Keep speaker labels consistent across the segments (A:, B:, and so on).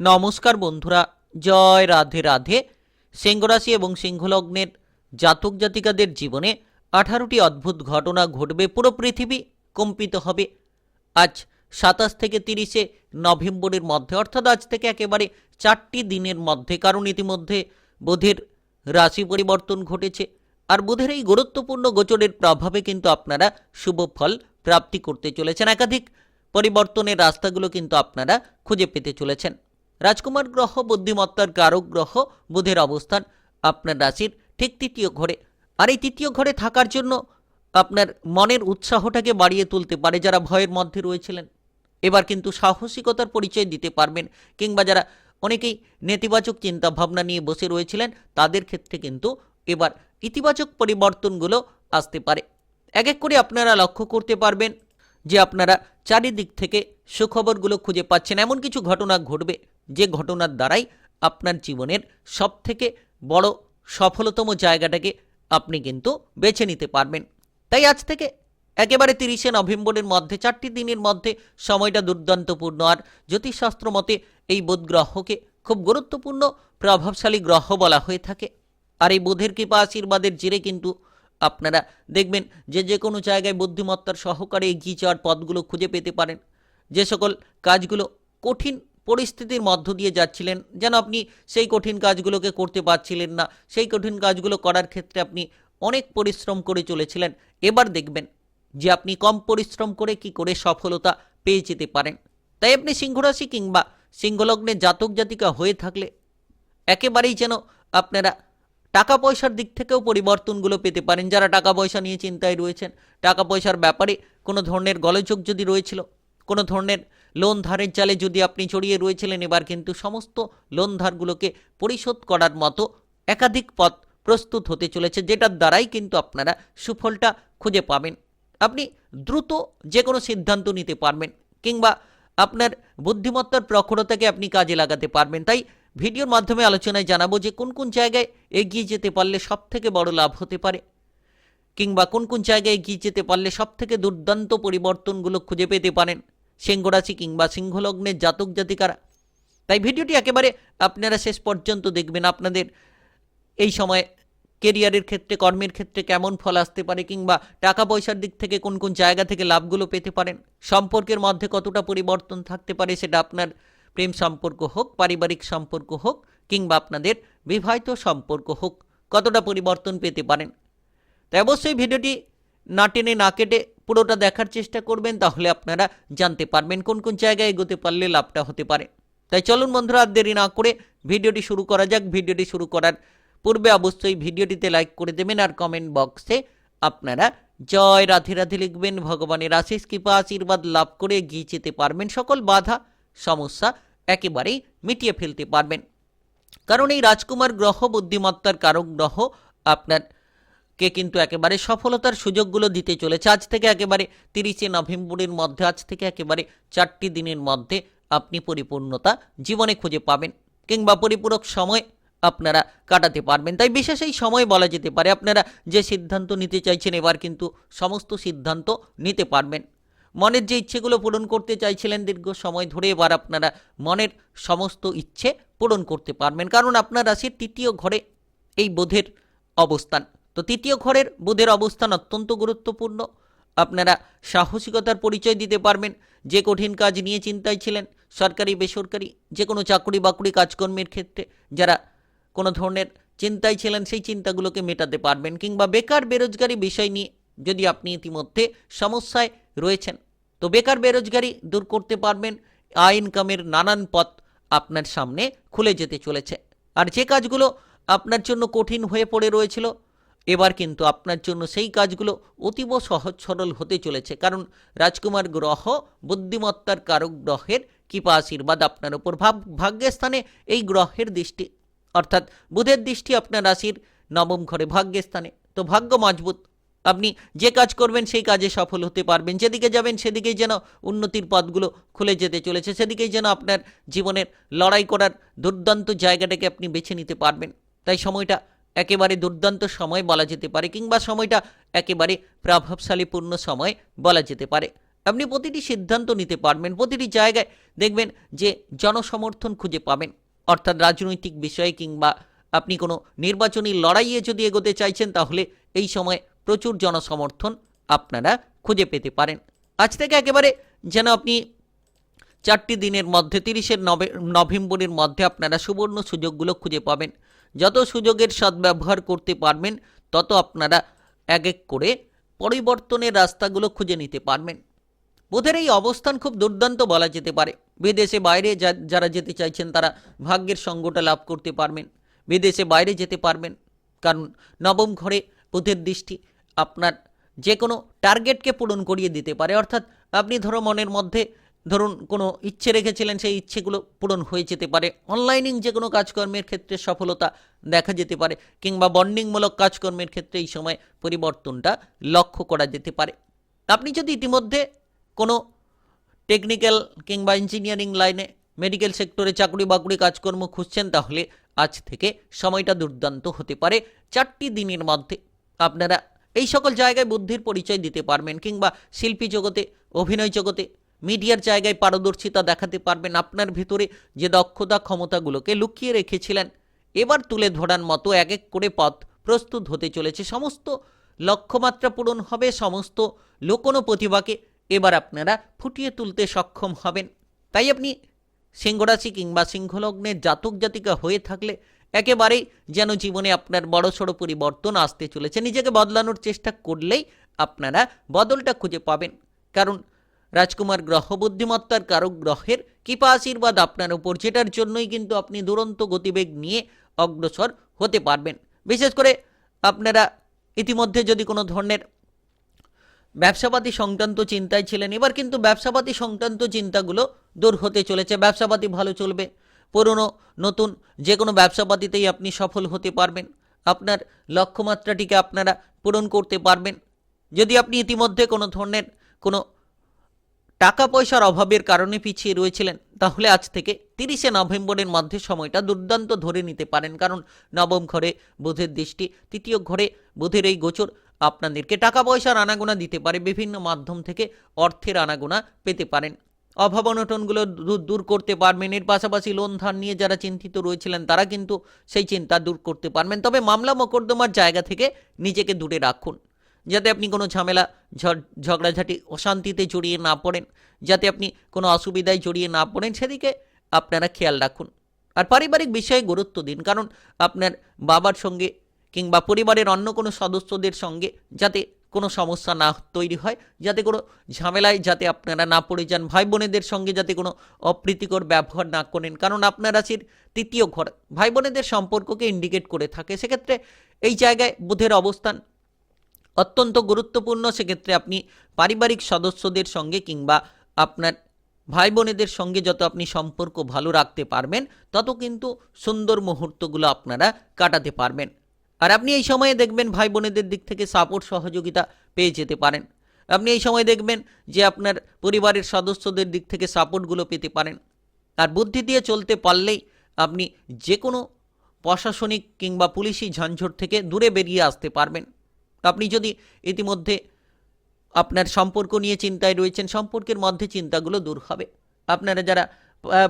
A: নমস্কার বন্ধুরা, জয় রাধে রাধে। সিংহরাশি এবং সিংহলগ্নের জাতক জাতিকাদের জীবনে আঠারোটি অদ্ভুত ঘটনা ঘটবে, পুরো পৃথিবী কম্পিত হবে। আজ সাতাশ থেকে তিরিশে নভেম্বরের মধ্যে, অর্থাৎ আজ থেকে একেবারে চারটি দিনের মধ্যে, কারণ ইতিমধ্যে বুধের রাশি পরিবর্তন ঘটেছে। আর বুধের এই গুরুত্বপূর্ণ গোচরের প্রভাবে কিন্তু আপনারা শুভ ফল প্রাপ্তি করতে চলেছেন। একাধিক পরিবর্তনের রাস্তাগুলো কিন্তু আপনারা খুঁজে পেতে চলেছেন। রাজকুমার গ্রহ, বুদ্ধিমত্তার কারক গ্রহ, বুধের অবস্থান, আপনার রাশির ঠিক তৃতীয় ঘরে। আর এই তৃতীয় ঘরে থাকার জন্য আপনার মনের উৎসাহটাকে বাড়িয়ে তুলতে পারে যারা ভয়ের মধ্যে রয়েছিলেন। এবার কিন্তু সাহসিকতার পরিচয় দিতে পারবেন কিংবা যারা অনেকেই নেতিবাচক চিন্তা ভাবনা নিয়ে বসে রয়েছিলেন, তাদের ক্ষেত্রে কিন্তু এবার ইতিবাচক পরিবর্তনগুলো আসতে পারে। এক এক করে আপনারা লক্ষ্য করতে পারবেন যে আপনারা চারিদিক থেকে সুখবরগুলো খুঁজে পাচ্ছেন। এমন কিছু ঘটনা ঘটবে যে ঘটনার দ্বারাই আপনার জীবনের সবথেকে বড় সফলতম জায়গাটাকে আপনি কিন্তু বেছে নিতে পারবেন। তাই আজ থেকে একেবারে তিরিশে নভেম্বরের মধ্যে, চারটি দিনের মধ্যে সময়টা দুর্দান্তপূর্ণ। আর জ্যোতিষশাস্ত্র মতে এই বুধ গ্রহকে খুব গুরুত্বপূর্ণ, প্রভাবশালী গ্রহ বলা হয়ে থাকে। আর এই বুধের কৃপা আশীর্বাদের জেরে কিন্তু আপনারা দেখবেন যে যে কোনো জায়গায় বুদ্ধিমত্তার সহকারে এগিয়ে যাওয়ার পথগুলো খুঁজে পেতে পারেন। যে সকল কাজগুলো কঠিন পরিস্থিতির মধ্য দিয়ে যাচ্ছিলেন, যেন আপনি সেই কঠিন কাজগুলোকে করতে পারছিলেন না। সেই কঠিন কাজগুলো করার ক্ষেত্রে আপনি অনেক পরিশ্রম করে চলেছিলেন। এবার দেখবেন যে আপনি কম পরিশ্রম করে কি করে সফলতা পেয়ে যেতে পারেন। তাই আপনি সিংহরাশি কিংবা সিংহলগ্নের জাতক জাতিকা হয়ে থাকলে একেবারেই যেন আপনারা টাকা পয়সার দিক থেকেও পরিবর্তনগুলো পেতে পারেন। যারা টাকা পয়সা নিয়ে চিন্তায় রয়েছেন টাকা পয়সার ব্যাপারে কোনো ধরনের গলযোগ যদি রয়েছিল, কোনো ধরনের লোন ধারের জালে যদি আপনি জড়িয়ে রয়েছিলেন, এবার কিন্তু সমস্ত লোন ধারগুলোকে পরিশোধ করার মতো একাধিক পথ প্রস্তুত হতে চলেছে, যেটার দ্বারাই কিন্তু আপনারা সুফলটা খুঁজে পাবেন। আপনি দ্রুত যে কোনো সিদ্ধান্ত নিতে পারবেন, কিংবা আপনার বুদ্ধিমত্তার প্রখরতাকে আপনি কাজে লাগাতে পারবেন। তাই ভিডিওর মাধ্যমে আলোচনায় জানাব যে কোন কোন জায়গায় এগিয়ে যেতে পারলে সব থেকে বড় লাভ হতে পারে, কিংবা কোন কোন জায়গায় এগিয়ে যেতে পারলে সব থেকে দুর্দান্ত পরিবর্তনগুলো খুঁজে পেতে পারেন। সিংহরাশি কিংবা সিংহলগ্নের জাতক জাতিকারা। তাই ভিডিওটি একেবারে আপনারা শেষ পর্যন্ত দেখবেন আপনাদের এই সময় কেরিয়ারের ক্ষেত্রে, কর্মের ক্ষেত্রে কেমন ফল আসতে পারে কিংবা টাকা পয়সার দিক থেকে কোন কোন জায়গা থেকে লাভগুলো পেতে পারেন, সম্পর্কের মধ্যে কতটা পরিবর্তন থাকতে পারে সেটা আপনার প্রেম সম্পর্ক হোক, পারিবারিক সম্পর্ক হোক কিংবা আপনাদের বিবাহিত সম্পর্ক হোক, কতটা পরিবর্তন পেতে পারেন। তাই অবশ্যই ভিডিওটি না টেনে না কেটে পুরোটা দেখার চেষ্টা করবেন, তাহলে আপনারা জানতে পারবেন কোন কোন জায়গায় এগোতে পারলে লাভটা হতে পারে। তাই চলুন বন্ধুরা, আর দেরি না করে ভিডিওটি শুরু করা যাক। ভিডিওটি শুরু করার পূর্বে অবশ্যই ভিডিওটিতে লাইক করে দেবেন আর কমেন্ট বক্সে আপনারা জয় রাধে রাধে লিখবেন, ভগবানের আশিস কৃপা, আশীর্বাদ লাভ করে এগিয়ে যেতে পারবেন। সকল বাধা, সমস্যা একেবারেই মিটিয়ে ফেলতে পারবেন। কারণ এই রাজকুমার গ্রহ, বুদ্ধিমত্তার কারক গ্রহ আপনার কে কিন্তু একেবারে সফলতার সুযোগগুলো দিতে চলেছে। আজ থেকে একেবারে তিরিশে নভেম্বরের মধ্যে, আজ থেকে একেবারে চারটি দিনের মধ্যে আপনি পরিপূর্ণতা জীবনে খুঁজে পাবেন কিংবা পরিপূরক সময় আপনারা কাটাতে পারবেন। তাই বিশেষ এই সময় বলা যেতে পারে, আপনারা যে সিদ্ধান্ত নিতে চাইছেন এবার কিন্তু সমস্ত সিদ্ধান্ত নিতে পারবেন। মনের যে ইচ্ছেগুলো পূরণ করতে চাইছিলেন দীর্ঘ সময় ধরে, এবার আপনারা মনের সমস্ত ইচ্ছে পূরণ করতে পারবেন। কারণ আপনার রাশির তৃতীয় ঘরে এই বোধের অবস্থান। তো তৃতীয় ঘরের বুধের অবস্থান অত্যন্ত গুরুত্বপূর্ণ। আপনারা সাহসিকতার পরিচয় দিতে পারবেন। যে কঠিন কাজ নিয়ে চিন্তায় ছিলেন, সরকারি, বেসরকারি, যে কোনো চাকরি বাকরি কাজকর্মের ক্ষেত্রে যারা কোনো ধরনের চিন্তায় ছিলেন, সেই চিন্তাগুলোকে মেটাতে পারবেন কিংবা বেকার বেরোজগারি বিষয় নিয়ে যদি আপনি ইতিমধ্যে সমস্যায় রয়েছেন, তো বেকার বেরোজগারি দূর করতে পারবেন। আয় ইনকামের নানান পথ আপনার সামনে খুলে যেতে চলেছে। আর যে কাজগুলো আপনার জন্য কঠিন হয়ে পড়ে রয়েছিল এবার কিন্তু আপনার জন্য সেই কাজগুলো অতীব সহজ সরল হতে চলেছে। কারণ রাজকুমার গ্রহ বুদ্ধিমত্তার কারক গ্রহের কৃপা আশীর্বাদ আপনার উপর ভাব ভাগ্যের স্থানে এই গ্রহের দৃষ্টি, অর্থাৎ বুধের দৃষ্টি আপনার রাশির নবম ঘরে ভাগ্যের স্থানে তো ভাগ্য মজবুত। আপনি যে কাজ করবেন সেই কাজে সফল হতে পারবেন। যেদিকে যাবেন সেদিকেই যেন উন্নতির পথগুলো খুলে যেতে চলেছে। সেদিকেই যেন আপনার জীবনের লড়াই করার দুর্দান্ত জায়গাটাকে আপনি বেছে নিতে পারবেন। তাই সময়টা একেবারে দুর্দান্ত সময় বলা যেতে পারে কিংবা সময়টা একেবারে প্রভাবশালীপূর্ণ সময় বলা যেতে পারে। আপনি প্রতিটি সিদ্ধান্ত নিতে পারবেন, প্রতিটি জায়গায় দেখবেন যে জনসমর্থন খুঁজে পাবেন। অর্থাৎ রাজনৈতিক বিষয়ে কিংবা আপনি কোনো নির্বাচনী লড়াইয়ে যদি এগোতে চাইছেন, তাহলে এই সময় প্রচুর জনসমর্থন আপনারা খুঁজে পেতে পারেন। আজ থেকে একেবারে যেন আপনি চারটি দিনের মধ্যে, তিরিশের নভেম্বরের মধ্যে আপনারা সুবর্ণ সুযোগগুলো খুঁজে পাবেন। যত সুযোগের সদ্ব্যবহার করতে পারবেন, তত আপনারা এক এক করে পরিবর্তনের রাস্তাগুলো খুঁজে নিতে পারবেন। বুধের এই অবস্থান খুব দুর্দান্ত বলা যেতে পারে। বিদেশে বাইরে যারা যেতে চাইছেন, তারা ভাগ্যের সঙ্গটা লাভ করতে পারবেন। বিদেশে বাইরে যেতে পারবেন। কারণ নবম ঘরে বুধের দৃষ্টি আপনার যে কোনো টার্গেটকে পূরণ করিয়ে দিতে পারে। অর্থাৎ আপনি ধরো মনের মধ্যে ধরুন কোনো ইচ্ছে রেখেছিলেন, সেই ইচ্ছেগুলো পূরণ হয়ে যেতে পারে। অনলাইনিং যে কোনো কাজকর্মের ক্ষেত্রে সফলতা দেখা যেতে পারে, কিংবা বন্ডিংমূলক কাজকর্মের ক্ষেত্রে এই সময় পরিবর্তনটা লক্ষ্য করা যেতে পারে। আপনি যদি ইতিমধ্যে কোনো টেকনিক্যাল কিংবা ইঞ্জিনিয়ারিং লাইনে মেডিকেল সেক্টরে চাকরি বাকরি কাজকর্ম খুঁজছেন, তাহলে আজ থেকে সময়টা দুর্দান্ত হতে পারে। চারটি দিনের মধ্যে আপনারা এই সকল জায়গায় বুদ্ধির পরিচয় দিতে পারবেন, কিংবা শিল্পী জগতে, অভিনয় জগতে মিডিয়ার জায়গায় পারদর্শিতা দেখাতে পারবেন আপনার ভেতরে যে দক্ষতা ক্ষমতাগুলোকে লুকিয়ে রেখেছিলেন। এবার তুলে ধরার মতো এক এক করে পথ প্রস্তুত হতে চলেছে। সমস্ত লক্ষ্যমাত্রা পূরণ হবে, সমস্ত লোকনো প্রতিভাকে এবার আপনারা ফুটিয়ে তুলতে সক্ষম হবেন। তাই আপনি সিংহরাশি কিংবা সিংহলগ্নের জাতক জাতিকা হয়ে থাকলে একেবারেই যেন জীবনে আপনার বড়সড় পরিবর্তন আসতে চলেছে। নিজেকে বদলানোর চেষ্টা করলেই আপনারা বদলটা খুঁজে পাবেন। কারণ রাজকুমার গ্রহ বুদ্ধিমত্তার কারক গ্রহের কৃপা আশীর্বাদ আপনার উপর, যেটার জন্যই কিন্তু আপনি দুরন্ত গতিবেগ নিয়ে অগ্রসর হতে পারবেন। বিশেষ করে আপনারা ইতিমধ্যে যদি কোনো ধরনের ব্যবসাপাতি সংক্রান্ত চিন্তায় ছিলেন, এবার কিন্তু ব্যবসাপাতি সংক্রান্ত চিন্তাগুলো দূর হতে চলেছে, ব্যবসাপাতি ভালো চলবে। পুরনো, নতুন যে কোনো ব্যবসাপাতিতেই আপনি সফল হতে পারবেন। আপনার লক্ষ্যমাত্রাটিকে আপনারা পূরণ করতে পারবেন। যদি আপনি ইতিমধ্যে কোনো ধরনের কোনো টাকা পয়সার অভাবের কারণে পিছিয়ে রয়েছিলেন। তাহলে আজ থেকে তিরিশে নভেম্বরের মধ্যে সময়টা দুর্দান্ত ধরে নিতে পারেন, কারণ নবম ঘরে বুধের দৃষ্টি, তৃতীয় ঘরে বুধের এই গোচর আপনাদেরকে টাকা পয়সার আনাগোনা দিতে পারে, বিভিন্ন মাধ্যম থেকে অর্থের আনাগোনা পেতে পারেন। অভাব অনটনগুলো দূর করতে পারবেন, এর পাশাপাশি লোন ধার নিয়ে যারা চিন্তিত রয়েছিলেন, তারা কিন্তু সেই চিন্তা দূর করতে পারবেন। তবে মামলা মোকদ্দমার জায়গা থেকে নিজেকে দূরে রাখুন। যাতে আপনি কোনো ঝামেলা ঝগড়াঝাটি, অশান্তিতে জড়িয়ে না পড়েন, যাতে আপনি কোনো অসুবিধায় জড়িয়ে না পড়েন, সেদিকে আপনারা খেয়াল রাখুন। আর পারিবারিক বিষয়ে গুরুত্ব দিন, কারণ আপনার বাবার সঙ্গে কিংবা পরিবারের অন্য কোনো সদস্যদের সঙ্গে যাতে কোনো সমস্যা না তৈরি হয়, যাতে কোনো ঝামেলায় যাতে আপনারা না পড়ে যান ভাই বোনেদের সঙ্গে যাতে কোনো অপ্রীতিকর ব্যবহার না করেন, কারণ আপনার রাশির তৃতীয় ঘর ভাই বোনেদের সম্পর্ককে ইন্ডিকেট করে থাকে। সেক্ষেত্রে এই জায়গায় বুধের অবস্থান অত্যন্ত গুরুত্বপূর্ণ, সেক্ষেত্রে আপনি পারিবারিক সদস্যদের সঙ্গে কিংবা আপনার ভাই বোনেদের সঙ্গে যত আপনি সম্পর্ক ভালো রাখতে পারবেন, তত কিন্তু সুন্দর মুহূর্তগুলো আপনারা কাটাতে পারবেন। আর আপনি এই সময়ে দেখবেন ভাই বোনেদের দিক থেকে সাপোর্ট সহযোগিতা পেয়ে যেতে পারেন। আপনি এই সময় দেখবেন যে আপনার পরিবারের সদস্যদের দিক থেকে সাপোর্টগুলো পেতে পারেন। আর বুদ্ধি দিয়ে চলতে পারলেই আপনি যে কোনো প্রশাসনিক কিংবা পুলিশি ঝঞ্ঝট থেকে দূরে বেরিয়ে আসতে পারবেন। আপনি যদি ইতিমধ্যে আপনার সম্পর্ক নিয়ে চিন্তায় রয়েছেন, সম্পর্কের মধ্যে চিন্তাগুলো দূর হবে। আপনারা যারা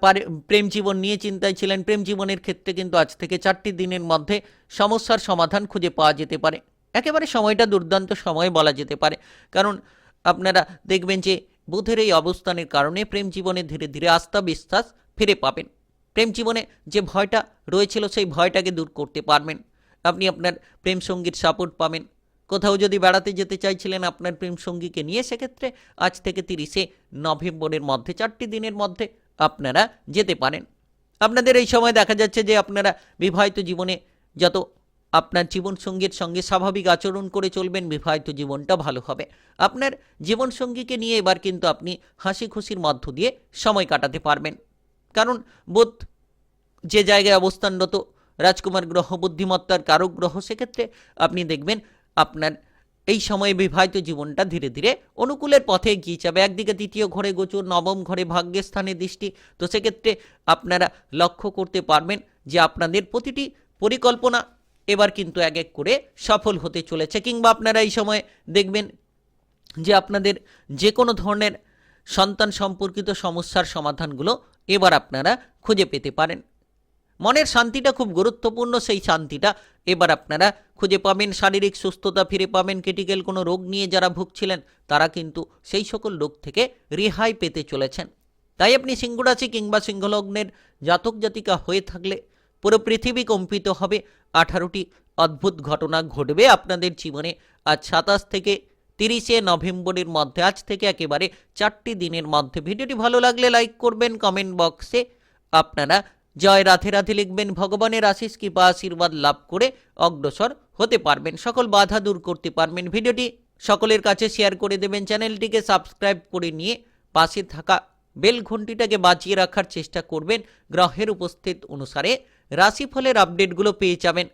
A: পারে- প্রেম জীবন নিয়ে চিন্তায় ছিলেন, প্রেম জীবনের ক্ষেত্রে কিন্তু আজ থেকে চারটি দিনের মধ্যে সমস্যার সমাধান খুঁজে পাওয়া যেতে পারে। একেবারে সময়টা দুর্দান্ত সময় বলা যেতে পারে। কারণ আপনারা দেখবেন যে বুধের এই অবস্থানের কারণে প্রেম জীবনে ধীরে ধীরে আস্থা বিশ্বাস ফিরে পাবেন। প্রেম জীবনে যে ভয়টা রয়েছিল, সেই ভয়টাকে দূর করতে পারবেন। আপনি আপনার প্রেম সঙ্গীর সাপোর্ট পাবেন। কোথাও যদি বেড়াতে যেতে চাইছিলেন আপনার প্রেম সঙ্গীকে নিয়ে, সেক্ষেত্রে আজ থেকে তিরিশে নভেম্বরের মধ্যে, চারটি দিনের মধ্যে আপনারা যেতে পারেন। আপনাদের এই সময় দেখা যাচ্ছে যে আপনারা বিবাহিত জীবনে যত আপনার জীবনসঙ্গীর সঙ্গে স্বাভাবিক আচরণ করে চলবেন, বিবাহিত জীবনটা ভালো হবে। আপনার জীবনসঙ্গীকে নিয়ে এবার কিন্তু আপনি হাসি খুশির মধ্য দিয়ে সময় কাটাতে পারবেন। কারণ বোধ যে জায়গায় অবস্থানরত রাজকুমার গ্রহ, বুদ্ধিমত্তার কারক গ্রহ, সেক্ষেত্রে আপনি দেখবেন আপনার এই সময়ে বিবাহিত জীবনটা ধীরে ধীরে অনুকূলের পথে এগিয়ে যাবে। একদিকে দ্বিতীয় ঘরে গোচর, নবম ঘরে ভাগ্যের স্থানে দৃষ্টি। তো সেক্ষেত্রে আপনারা লক্ষ্য করতে পারবেন যে আপনাদের প্রতিটি পরিকল্পনা এবার কিন্তু এক এক করে সফল হতে চলেছে। কিংবা আপনারা এই সময় দেখবেন যে আপনাদের যে কোনো ধরনের সন্তান সম্পর্কিত সমস্যার সমাধানগুলো এবার আপনারা খুঁজে পেতে পারেন। মনের শান্তিটা খুব গুরুত্বপূর্ণ, সেই শান্তিটা। এবার আপনারা খুঁজে পাবেন শারীরিক সুস্থতা, ফিরে পাবেন ক্রিটিক্যাল কোনো রোগ নিয়ে যারা ভুগছিলেন, তারা কিন্তু সেই সকল রোগ থেকে রেহাই পেতে চলেছেন। তাই আপনি সিংহরাশি কিংবা সিংহলগ্নের জাতক জাতিকা হয়ে থাকলে পুরো পৃথিবী কম্পিত হবে। আঠারোটি অদ্ভুত ঘটনা ঘটবে আপনাদের জীবনে। আজ সাতাশ থেকে তিরিশে নভেম্বরের মধ্যে, আজ থেকে একেবারে চারটি দিনের মধ্যে। ভিডিওটি ভালো লাগলে লাইক করবেন, কমেন্ট বক্সে। আপনারা জয় রাথে রাধে লিখবেন ভগবানের আশিস, কৃপা, আশীর্বাদ লাভ করে অগ্রসর হতে পারবেন। সকল বাধা দূর করতে পারবেন। ভিডিওটি সকলের কাছে শেয়ার করে দেবেন। চ্যানেলটিকে সাবস্ক্রাইব করে নিয়ে পাশে থাকা বেল ঘন্টিটাকে বাঁচিয়ে রাখার চেষ্টা করবেন। গ্রহের উপস্থিত অনুসারে রাশিফলের আপডেটগুলো পেয়ে যাবেন।